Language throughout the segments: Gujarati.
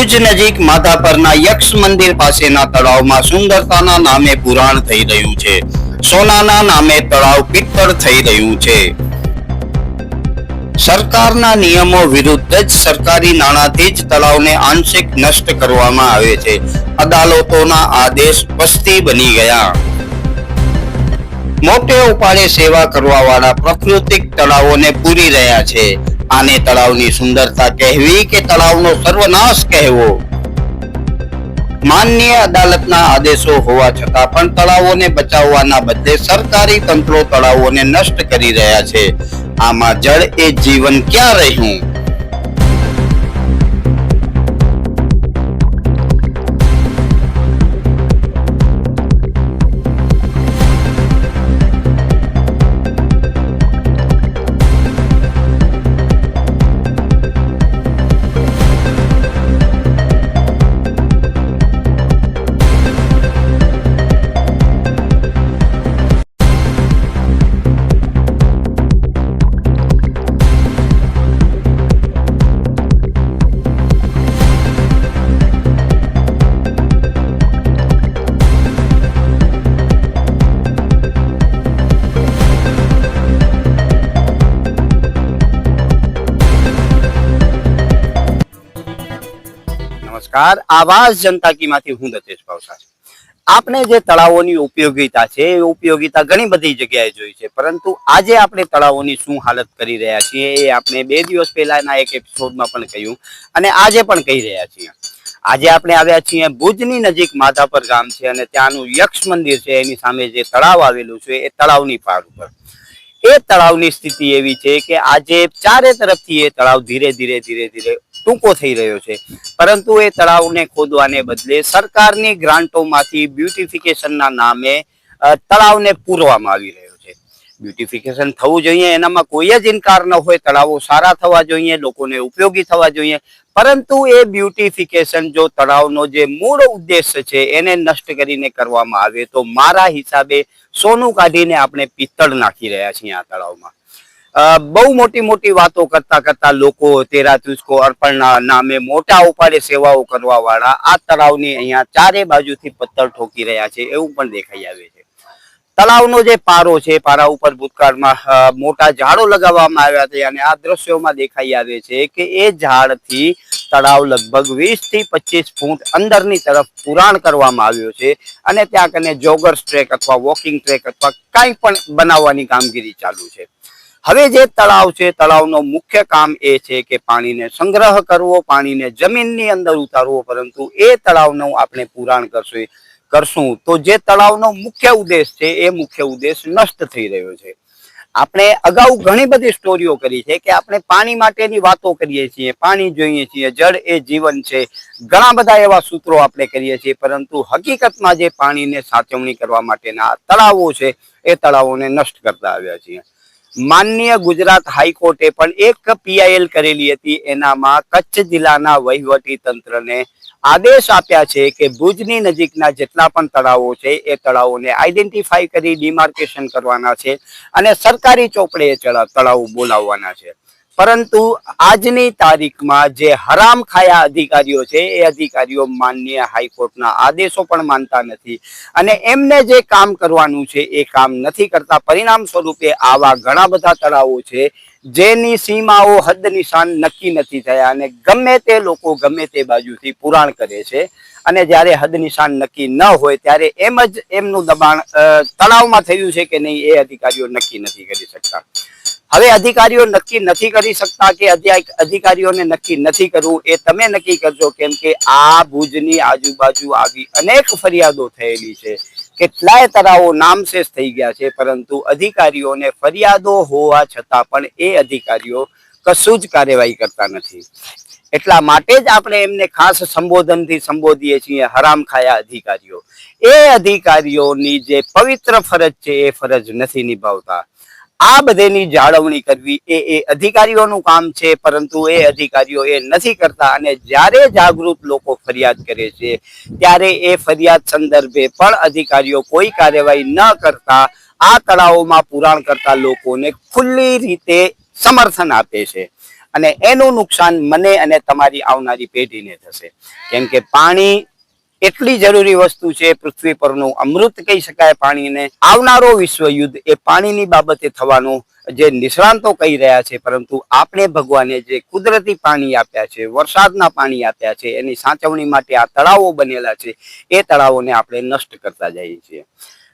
ભુજ નજીક માધાપરના યક્ષ મંદિર પાસેના તળાવમાં સુંદરતાના નામે પુરાણ થઈ રહ્યું છે. સોનાના નામે તળાવ પિત્તળ થઈ રહ્યું છે. સરકારના નિયમો વિરુદ્ધ જ સરકારી નાણાંથી જ તળાવને આંશિક નષ્ટ કરવામાં આવે છે. અદાલતોના આદેશ પસ્તી બની ગયા. મોટે ઉપાડે સેવા કરવા વાળા પ્રાકૃતિક તળાવોને પૂરી રહ્યા છે. આને તળાવની સુંદરતા કહેવી કે તળાવનો સર્વનાશ કહેવો? માન્ય અદાલતના આદેશો હોવા છતાં પણ તળાવોને બચાવવાના બદલે સરકારી તંત્રો તળાવોને નષ્ટ કરી રહ્યા છે. આમાં જળ એ જીવન ક્યાં રહ્યું? નમસ્કાર. આવાજ જનતા કીમાંથી હું દતેશ ભાવસાર આપણે જે તળાવોની ઉપયોગિતા છે, એ ઉપયોગિતા ઘણી બધી જગ્યાએ જોઈ છે. પરંતુ આજે આપણે તળાવોની શું હાલત કરી રહ્યા છીએ, એ આપણે બે દિવસ પહેલાના એક એપિસોડમાં પણ કહ્યું અને આજે પણ કહી રહ્યા છીએ. આજે આપણે આવ્યા છીએ ભુજની નજીક માધાપર ગામ છે અને ત્યાંનું યક્ષ મંદિર છે. એની સામે જે તળાવ આવેલું છે, એ તળાવની પાર ઉપર. એ તળાવની સ્થિતિ એવી છે કે આજે ચારે તરફથી એ તળાવ ધીરે ધીરે ધીરે ધીરે ટૂંકો થઈ રહ્યો છે. પરંતુ એ તળાવને ખોદવાને બદલે સરકારની ગ્રાન્ટોમાંથી બ્યુટિફિકેશનના નામે તળાવને પૂરવામાં આવી રહ્યો બ્યુટિફિકેશન થવું જોઈએ, એનામાં કોઈ જ ઇનકાર ન હોય, તળાવો સારા થવા જોઈએ, લોકોને ઉપયોગી થવા જોઈએ. પરંતુ એ બ્યુટિફિકેશન જો તળાવનો જે મૂળ ઉદ્દેશ છે, એને નષ્ટ કરીને કરવામાં આવે, તો મારા હિસાબે સોનું કાઢીને આપણે પિત્તળ નાખી રહ્યા છીએ આ તળાવમાં. બહુ મોટી મોટી વાતો કરતા કરતા લોકો તેરા તુસ્કો અર્પણના નામે મોટા ઉપાડે સેવાઓ કરવા વાળા આ તળાવની અહીંયા ચારે બાજુથી પથ્થર ઠોકી રહ્યા છે, એવું પણ દેખાઈ આવે છે. તળાવનો જે પારો છે, પારા ઉપર ભૂતકાળમાં મોટા ઝાડો લગાવવામાં આવ્યા હતા અને આ દ્રશ્યોમાં દેખાઈ આવે છે કે એ ઝાડથી તળાવ લગભગ વીસથી પચીસ ફૂટ અંદરની તરફ પુરાણ કરવામાં આવ્યો છે અને ત્યાં કને જોગર્સ ટ્રેક અથવા વોકિંગ ટ્રેક અથવા કાંઈ પણ બનાવવાની કામગીરી ચાલુ છે. હવે જે તળાવ છે, તળાવનો મુખ્ય કામ એ છે કે પાણીને સંગ્રહ કરવો, પાણીને જમીનની અંદર ઉતારવો, પરંતુ એ તળાવનું આપણે પુરાણ કરશું. કરશું, તો જે તળાવનો મુખ્ય ઉદ્દેશ છે, એ મુખ્ય ઉદ્દેશ નષ્ટ થઈ રહ્યો છે. આપણે અગાઉ ઘણી બધી સ્ટોરીઓ કરી છે કે આપણે પાણી માટેની વાતો કરીએ છીએ, પાણી જોઈએ છીએ, જળ એ જીવન છે. ઘણા બધા એવા સૂત્રો આપણે કરીએ છીએ, પરંતુ હકીકતમાં જે પાણીને સાચવણી કરવા માટેના તળાવો છે, એ તળાવોને નષ્ટ કરતા આવ્યા છીએ. માનનીય ગુજરાત હાઈકોર્ટે પણ એક પીઆઈએલ કરેલી હતી, એનામાં કચ્છ જિલ્લાના વહીવટી તંત્રને આદેશ આપ્યા છે કે ભુજની નજીકના જેટલા પણ તળાવો છે, એ તળાવોને આઈડેન્ટિફાઈ કરી ડિમાર્કેશન કરવાના છે અને સરકારી ચોપડે એ તળાવ બોલાવવાના છે. પરંતુ આજની તારીખમાં જે હરામ ખાયા અધિકારીઓ છે, એ અધિકારીઓ માન્ય હાઈકોર્ટના આદેશો પણ માનતા નથી. અને એમને જે કામ કરવાનું છે, એ કામ નથી કરતા. પરિણામ સ્વરૂપે આવા ઘણા બધા તળાવો છે, જેની સીમાઓ હદ નિશાન નક્કી નથી થયા અને ગમે તે લોકો ગમે તે બાજુથી પુરાણ કરે છે. અને જ્યારે હદ નિશાન નક્કી ન હોય, ત્યારે એમ જ એમનું દબાણ તળાવમાં થયું છે કે નહીં, એ અધિકારીઓ નક્કી નથી કરી શકતા. હવે અધિકારીઓ નક્કી નથી કરી શકતા કે અધિકારીઓને નક્કી નથી કરવું. એ તમે નક્કી કરજો કેમ કે આ ભુજની આજુબાજુ આવી અનેક ફરિયાદો થયેલી છે. કેટલાય તળાવો નામશેષ થઈ ગયા છે, પરંતુ અધિકારીઓને ફરિયાદો હોવા છતાં પણ એ અધિકારીઓ કશું જ કાર્યવાહી કરતા નથી. એટલા માટે જ આપણે એમને ખાસ સંબોધનથી સંબોધીએ છીએ, હરામ ખાયા અધિકારીઓ. એ અધિકારીઓની જે પવિત્ર ફરજ છે, એ ફરજ નથી નિભાવતા. આ બધેની જાળવણી કરવી એ એ અધિકારીઓનું કામ છે, પરંતુ એ અધિકારીઓ એ નથી કરતા અને જ્યારે જાગૃત લોકો ફરિયાદ કરે છે, ત્યારે એ ફરિયાદ સંદર્ભે પણ અધિકારીઓ કોઈ કાર્યવાહી ન કરતા, આ તળાવોમાં પુરાણ કરતા લોકોને ખુલ્લી રીતે સમર્થન આપે છે. અને એનું નુકસાન મને અને તમારી આવનારી પેઢીને થશે. કેમ કે પાણી એટલી જરૂરી વસ્તુ છે, પૃથ્વી પરનું અમૃત કહી શકાય પાણીને. આવનારો વિશ્વ યુદ્ધ એ પાણીની બાબતે થવાનું જે નિષ્ણાંતો કહી રહ્યા છે, પરંતુ આપણે ભગવાને જે કુદરતી પાણી આપ્યા છે, વરસાદના પાણી આપ્યા છે, એની સાચવણી માટે આ તળાવો બનેલા છે, એ તળાવોને આપણે નષ્ટ કરતા જઈએ છીએ.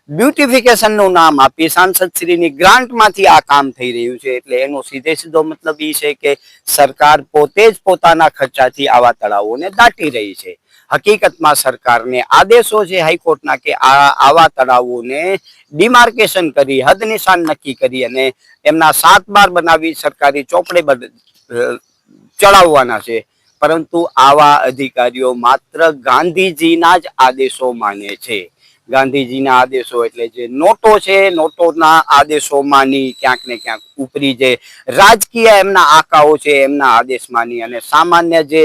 બ્યુટિફિકેશનનું નામ આપી સાંસદ શ્રીની ગ્રાન્ટમાંથી આ કામ થઈ રહ્યું છે, એટલે એનો સીધે સીધો મતલબ એ છે કે સરકાર પોતે જ પોતાના ખર્ચાથી આવા તળાવોને દાટી રહી છે. હકીકતમાં સરકારને આદેશો છે હાઈકોર્ટના કે આ આવા તળાવોને ડિમાર્કેશન કરી, હદ નિશાન નક્કી કરી અને એમના સાત બાર બનાવી સરકારી ચોપડે ચડાવવાના છે. પરંતુ આવા અધિકારીઓ માત્ર ગાંધીજીના જ આદેશો માને છે. ગાંધીજીના આદેશો એટલે જે નોટો છે, નોટોના આદેશોમાંની ક્યાંક ને ક્યાંક ઉપરી જે રાજકીય એમના આકાઓ છે, એમના આદેશમાંની અને સામાન્ય જે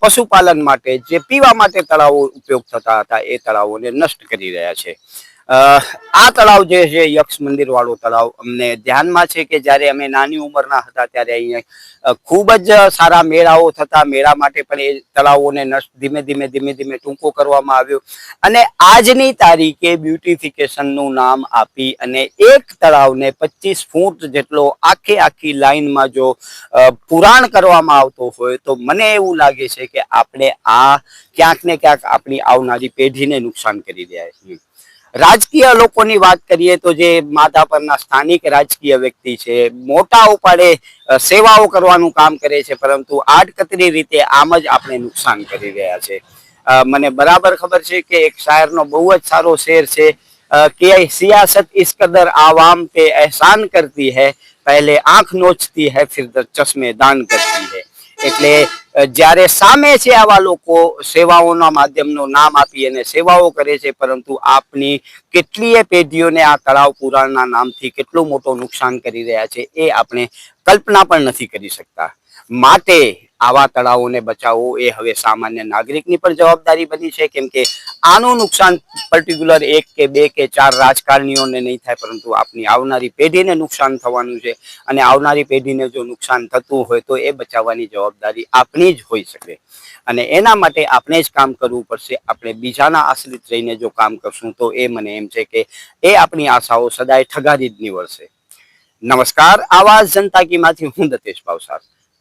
પશુપાલન માટે, જે પીવા માટે તળાવો ઉપયોગ થતા હતા, એ તળાવોને નષ્ટ કરી રહ્યા છે. આ તળાવ જે છે, યક્ષ મંદિર વાળું તળાવ અમને ધ્યાનમાં છે કે જ્યારે અમે નાની ઉંમરના હતા ત્યારે અહીંયા ખૂબ જ સારા મેળાઓ થતા. મેળા માટે પણ એ તળાવોને ધીમે ધીમે ધીમે ધીમે ટૂંકો કરવામાં આવ્યો. અને આજની તારીખે બ્યુટિફિકેશનનું નામ આપી અને એક તળાવને પચીસ ફૂટ જેટલો આખી આખી લાઈનમાં જો પુરાણ કરવામાં આવતો હોય તો મને એવું લાગે છે કે આપણે આ ક્યાંક ને ક્યાંક આપણી આવનારી પેઢીને નુકસાન કરી રહ્યા છીએ. રાજકીય લોકોની વાત કરીએ તો જે માધા પરના સ્થાનિક રાજકીય વ્યક્તિ છે, મોટા ઉપાડે સેવાઓ કરવાનું કામ કરે છે, પરંતુ આડકતરી રીતે આમ જ આપણે નુકસાન કરી રહ્યા છે. મને બરાબર ખબર છે કે એક શાયરનો બહુ જ સારો શેર છે. કે સિયાસત ઇસ કદર આવામ પે એહસાન કરતી હૈ, પહેલે આંખ નોચતી હૈ, ફિર ચશ્મે દાન કરતી હૈ. એટલે જ્યારે સામે છે આવા લોકો સેવાઓના માધ્યમનું નામ આપી અને સેવાઓ કરે છે, પરંતુ આપની કેટલીય પેઢીઓને આ તળાવ પુરાણના નામથી કેટલું મોટું નુકસાન કરી રહ્યા છે, એ આપણે કલ્પના પણ નથી કરી શકતા. માટે આવા તળાવોને બચાવવું એ હવે સામાન્ય નાગરિકની પણ જવાબદારી બની છે. કેમ કે આનું નુકસાન પર્ટિક્યુલર એક કે બે કે ચાર રાજકારણીઓને નહીં થાય, પરંતુ આપની આવનારી પેઢીને નુકસાન થવાનું છે. અને આવનારી પેઢીને જો નુકસાન થતું હોય તો એ બચાવવાની જવાબદારી આપની જ હોઈ શકે. અને એના માટે આપણે જ કામ કરવું પડશે. આપણે બીજાના આશ્રિત રહીને જો કામ કરશું તો એ મને એમ છે કે એ આપણી આશાઓ સદાય ઠગારી જ નીવડશે. નમસ્કાર. આવાજ જનતા કીમાંથી હું દતેશ ભાવસાર.